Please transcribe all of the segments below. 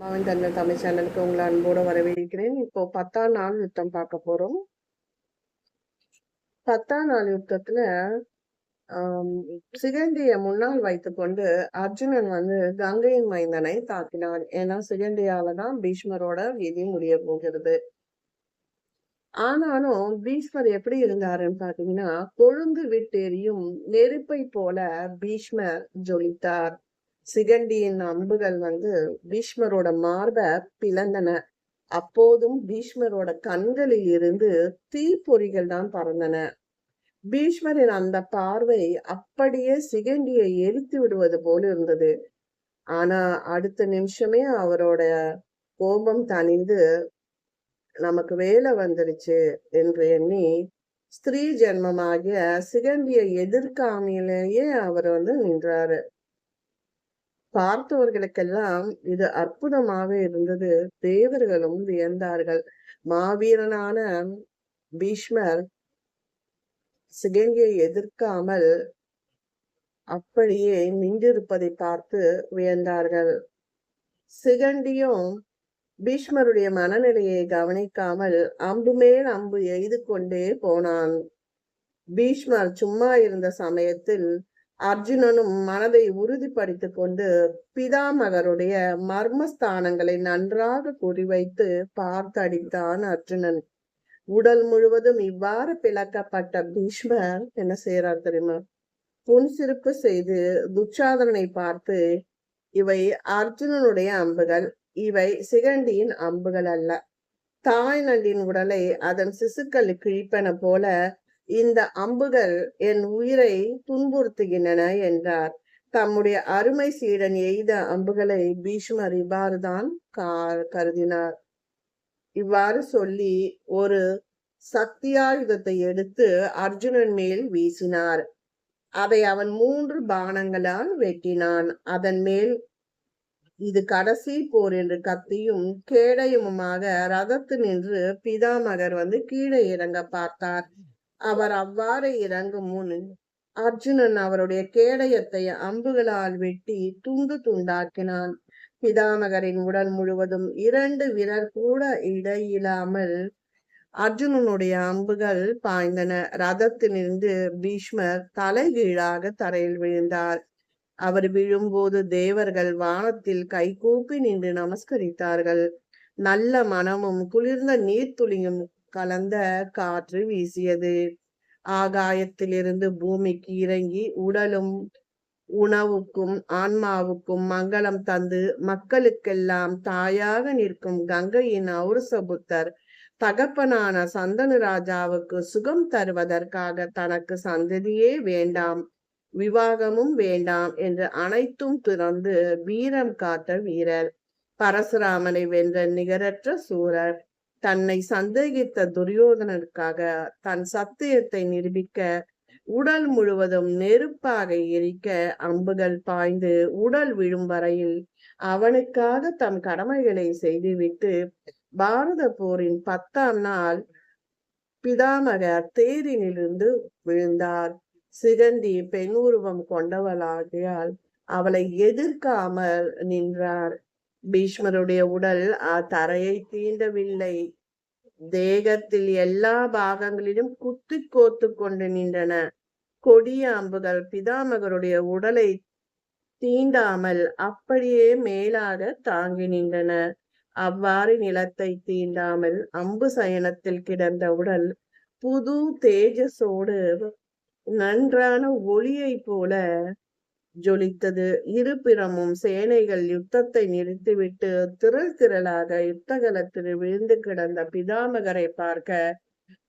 மாவன் தன்னை தமிழ் சேனலுக்கு உங்களை அன்போடு வரவேற்கிறேன். இப்போ பத்தாம் நாள் யுத்தம் பார்க்க போறோம். பத்தாம் நாள் யுத்தத்துல ஆம், சிகண்டிய முன்னால் வைத்துக்கொண்டு அர்ஜுனன் வந்து கங்கையின் மைந்தனை தாக்கினான் ஏன்னா சிகண்டியால தான் பீஷ்மரோட விதி முடிய போகிறது. ஆனாலும் பீஷ்மர் எப்படி இருந்தாருன்னு பாத்தீங்கன்னா கொழுந்து விட்டெறியும் நெருப்பை போல பீஷ்மர் ஜொலித்தார். சிகண்டியின் அம்புகள் வந்து பீஷ்மரோட மார்பை பிளந்தன. அப்போதும் பீஷ்மரோட கண்களில் இருந்து தீப்பொறிகள் தான் பறந்தன. பீஷ்மரின் அந்த பார்வை அப்படியே சிகண்டியை எரித்து விடுவது போல இருந்தது. ஆனா அடுத்த நிமிஷமே அவரோட கோபம் தணிந்து நமக்கு வேலை வந்துடுச்சு என்று எண்ணி ஸ்திரீ ஜென்மமாகிய சிகண்டியை எதிர்க்காமையிலேயே அவர் வந்து நின்றாரு. பார்த்தவர்களுக்கெல்லாம் இது அற்புதமாக இருந்தது. தேவர்களும் வியந்தார்கள். மாவீரனான பீஷ்மர் சிகண்டியை எதிர்க்காமல் அப்படியே நின்றிருப்பதை பார்த்து வியந்தார்கள். சிகண்டியும் பீஷ்மருடைய மனநிலையை கவனிக்காமல் அம்பு மேல் அம்பு எய்து கொண்டே போனான். பீஷ்மர் சும்மா இருந்த சமயத்தில் அர்ஜுனனும் மனதை உறுதிப்படுத்திக் கொண்டு பிதாமகருடைய மர்மஸ்தானங்களை நன்றாக குறிவைத்து பார்த்தடித்தான் அர்ஜுனன். உடல் முழுவதும் இவ்வாறு பிளக்கப்பட்ட பீஷ்மர் என்ன செய்யறார் தெரியுமா? புன்சிரிப்பு செய்து துச்சாதனை பார்த்து இவை அர்ஜுனனுடைய அம்புகள். இவை சிகண்டியின் அம்புகள் அல்ல. தாய் நண்டின் உடலை அதன் சிசுக்கள் கிழிப்பன போல இந்த அம்புகள் என் உயிரை துன்புறுத்துகின்றன என்றார். தம்முடைய அருமை சீடன் எய்த அம்புகளை பீஷ்மர் இவ்வாறுதான் கருதினார். இவ்வாறு சொல்லி ஒரு சக்தியாயுதத்தை எடுத்து அர்ஜுனன் மேல் வீசினார். அதை அவன் மூன்று பானங்களால் வெட்டினான். அதன் மேல் இது கடைசி போர் என்று கத்தியும் கேடயமுமாக ரதத்து நின்று பிதாமகர் வந்து கீழே இறங்க பார்த்தார். அவர் அவ்வாறு இறங்கும் முன் அர்ஜுனன் அவருடைய கேடயத்தை அம்புகளால் வெட்டி துண்டு துண்டாக்கினான். பிதாமகரின் உடல் முழுவதும் இரண்டு விரல் கூட இடையிலாமல் அர்ஜுனனுடைய அம்புகள் பாய்ந்தன. ரதத்திலிருந்து பீஷ்மர் தலைகீழாக தரையில் விழுந்தார். அவர் விழும்போது தேவர்கள் வானத்தில் கைகூப்பி நின்று நமஸ்கரித்தார்கள். நல்ல மனமும் குளிர்ந்த நீர்த்துளியும் கலந்த காற்று வீசியது. ஆகாயத்திலிருந்து பூமிக்கு இறங்கி உடலும் உணவுக்கும் ஆன்மாவுக்கும் மங்களம் தந்து மக்களுக்கெல்லாம் தாயாக நிற்கும் கங்கையின் ஔரசபுத்தர் தகப்பனான சந்தனு ராஜாவுக்கு சுகம் தருவதற்காக தனக்கு சந்ததியே வேண்டாம் விவாகமும் வேண்டாம் என்று அனைத்தும் துறந்து வீரம் காட்ட வீரர் பரசுராமனை வென்ற நிகரற்ற சூரர். தன்னை சந்தேகித்த துரியோதனனுக்காக தன் சத்தியத்தை நிரூபிக்க உடல் முழுவதும் நெருப்பாக எரிக்க அம்புகள் பாய்ந்து உடல் விழும் வரையில் அவனுக்காக தம் கடமைகளை செய்துவிட்டு பாரத போரின் பத்தாம் நாள் பிதாமகர் தேரினிலிருந்து விழுந்தார். சிகந்தி பெண் உருவம் கொண்டவளாகியால் அவளை எதிர்க்காமல் நின்றார். பீஷ்மருடைய உடல் தரையை தீண்டவில்லை. தேகத்தில் எல்லா பாகங்களிலும் குத்தி கோத்து கொண்டு நின்றன. கொடிய அம்புகள் பிதாமகருடைய உடலை தீண்டாமல் அப்படியே மேலாக தாங்கி நின்றன. அவ்வாறு நிலத்தை தீண்டாமல் அம்பு சயனத்தில் கிடந்த உடல் புது தேஜஸோடு நன்றான ஒளியைப் போல ஜொலித்தது. இருபிறமும் சேனைகள் யுத்தத்தை நிறுத்திவிட்டு திரள் திரளாக யுத்தகலத்தில் விழுந்து கிடந்த பிதாமகரை பார்க்க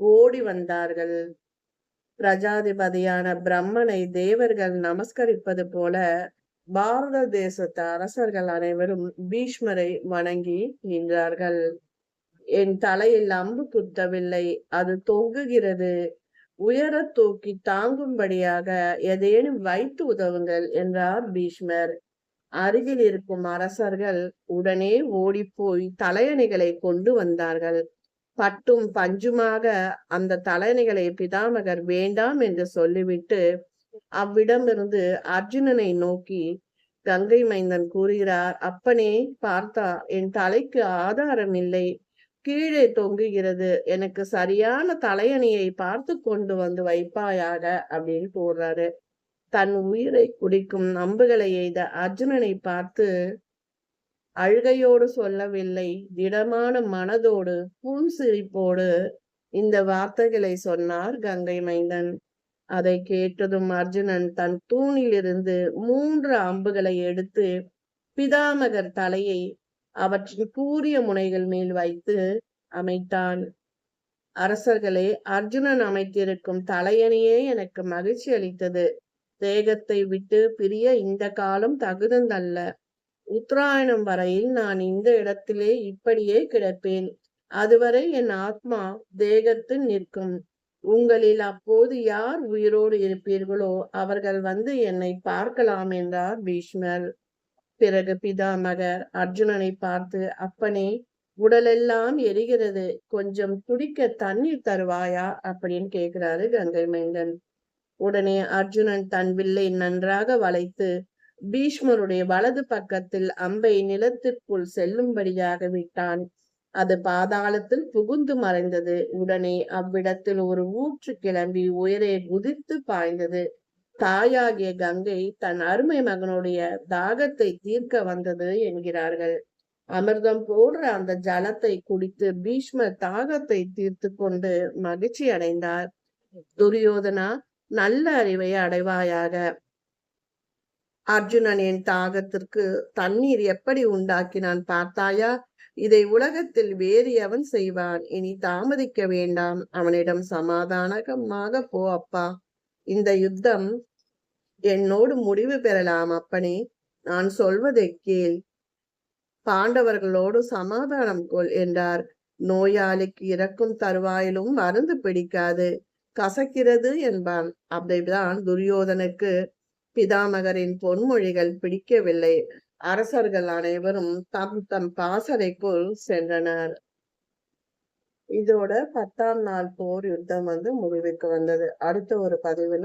ஓடி வந்தார்கள். பிரஜாதிபதியான பிரம்மனை தேவர்கள் நமஸ்கரிப்பது போல பாரத தேசத்து அரசர்கள் அனைவரும் பீஷ்மரை வணங்கி நின்றார்கள். என் தலையில் அம்பு குத்தவில்லை அது தொங்குகிறது. உயர தூக்கி தாங்கும்படியாக எதேனும் வைத்து உதவுங்கள் என்றார் பீஷ்மர். அருகில் இருக்கும் அரசர்கள் உடனே ஓடிப்போய் தலையணிகளை கொண்டு வந்தார்கள். பட்டும் பஞ்சுமாக அந்த தலையணைகளை பிதாமகர் வேண்டாம் என்று சொல்லிவிட்டு அவ்விடமிருந்து அர்ஜுனனை நோக்கி கங்கை மைந்தன் கூறுகிறார் அப்பனே பார்த்தா என் தலைக்கு ஆதாரம் இல்லை கீழே தொங்குகிறது. எனக்கு சரியான தலையணியை பார்த்து கொண்டு வந்து வைப்பாயாக அப்படின்னு போடுறாரு. தன் உயிரை குடிக்கும் நம்புகளை எய்த அர்ஜுனனை பார்த்து அழுகையோடு சொல்லவில்லை. திடமான மனதோடு புன்சிரிப்போடு இந்த வார்த்தைகளை சொன்னார் கங்கை மைந்தன். அதை கேட்டதும் அர்ஜுனன் தன் தூணிலிருந்து மூன்று அம்புகளை எடுத்து பிதாமகர் தலையை அவற்றின் கூறிய முனைகள் மேல் வைத்து அமைத்தான். அரசர்களே அர்ஜுனன் அமைத்திருக்கும் தலையணியே எனக்கு மகிழ்ச்சி அளித்தது. தேகத்தை விட்டு பிரிய இந்த காலம் தகுந்தல்ல உத்தராயணம் வரையில் நான் இந்த இடத்திலே இப்படியே கிடப்பேன். அதுவரை என் ஆத்மா தேகத்தில் நிற்கும். உங்களில் அப்போது யார் உயிரோடு இருப்பீர்களோ அவர்கள் வந்து என்னை பார்க்கலாம் என்றார் பீஷ்மர். பிறகு பிதாமகர் அர்ஜுனனை பார்த்து அப்பனே உடலெல்லாம் எரிகிறது. கொஞ்சம் குடிக்க தண்ணீர் தருவாயா? அப்படின்னு கேட்கிறாரு கங்கை மைந்தன் உடனே அர்ஜுனன் தன் வில்லை நன்றாக வளைத்து பீஷ்மருடைய வலது பக்கத்தில் அம்பை நிலத்திற்குள் செல்லும்படியாக விட்டான். அது பாதாளத்தில் புகுந்து மறைந்தது. உடனே அவ்விடத்தில் ஒரு ஊற்று கிளம்பி உயரே குதித்து பாய்ந்தது. தாயாகிய கங்கை தன் அருமை மகனுடைய தாகத்தை தீர்க்க வந்தது என்கிறார்கள். அமிர்தம் போன்ற அந்த ஜலத்தை குடித்து பீஷ்ம தாகத்தை தீர்த்து கொண்டு மகிழ்ச்சி அடைந்தார். துரியோதனா நல்ல அறிவை அடைவாயாக. அர்ஜுனனின் தாகத்திற்கு தண்ணீர் எப்படி உண்டாக்கினான் பார்த்தாயா? இதை உலகத்தில் வேறு எவன் செய்வான்? இனி தாமதிக்க வேண்டாம். அவனிடம் சமாதானமாக போ அப்பா. இந்த யுத்தம் என்னோடு முடிவு பெறலாம் அப்பனே. நான் சொல்வதை கேள். பாண்டவர்களோடு சமாதானம் கொள் என்றார். நோயாளிக்கு இறக்கும் தருவாயிலும் மருந்து பிடிக்காது. கசக்கிறது என்பான். அப்படிதான் துரியோதனுக்கு பிதாமகரின் பொன்மொழிகள் பிடிக்கவில்லை. அரசர்கள் அனைவரும் தம் தம் பாசறைக்குள் சென்றனர். இதோட பத்தாம் நாள் போர் யுத்தம் வந்து முடிவுக்கு வந்தது. அடுத்த ஒரு பதிவுல